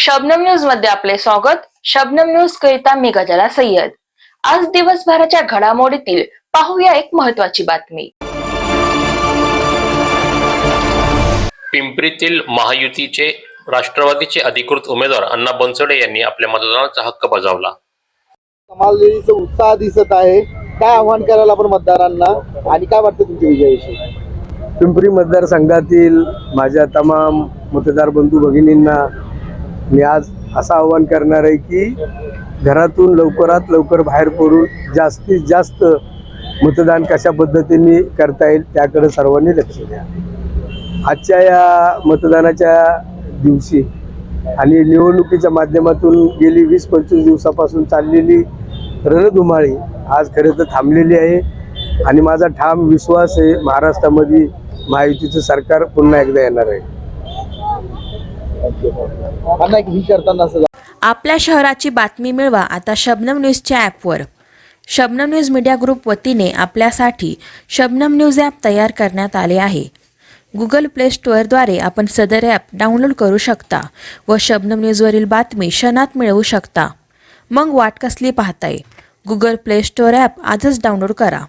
शबनम न्यूजमध्ये आपले स्वागत. शबनम न्यूज करिता मी गजाला सय्यद. आज दिवसभराच्या घडामोडीतील पाहूया एक महत्वाची बातमी. पिंपरीतील महायुतीचे राष्ट्रवादीचे अधिकृत उमेदवार अण्णा बनसोडे यांनी आपल्या मतदानाचा हक्क बजावला. कमालचा उत्साह दिसत आहे. काय आव्हान करायला आपण मतदारांना? आणि काय वाटतं तुमच्या विजयाविषयी? पिंपरी मतदारसंघातील माझ्या तमाम मतदार बंधू भगिनींना मी आज असं आवाहन करणार आहे की घरातून लवकरात लवकर बाहेर पडून जास्तीत जास्त मतदान कशा पद्धतीने करता येईल त्याकडे सर्वांनी लक्ष द्या. आजच्या या मतदानाच्या दिवशी आणि निवडणुकीच्या माध्यमातून गेली वीस पंचवीस दिवसापासून चाललेली रणधुमाळी आज खरं तर थांबलेली आहे. आणि माझा ठाम विश्वास आहे महाराष्ट्रामध्ये महायुतीचं सरकार पुन्हा एकदा येणार आहे अण्णा एक ही करताना असं आपल्या शहराची बातमी मिळवा आता शबनम न्यूजच्या ॲपवर. शबनम न्यूज मीडिया ग्रुप वतीने आपल्यासाठी शबनम न्यूज ॲप तयार करण्यात आले आहे. गुगल प्ले स्टोअरद्वारे आपण सदर ॲप डाउनलोड करू शकता व शबनम न्यूजवरील बातमी क्षणात मिळवू शकता. मग वाट कसली पाहताय? गुगल प्ले स्टोअर ॲप आजच डाउनलोड करा.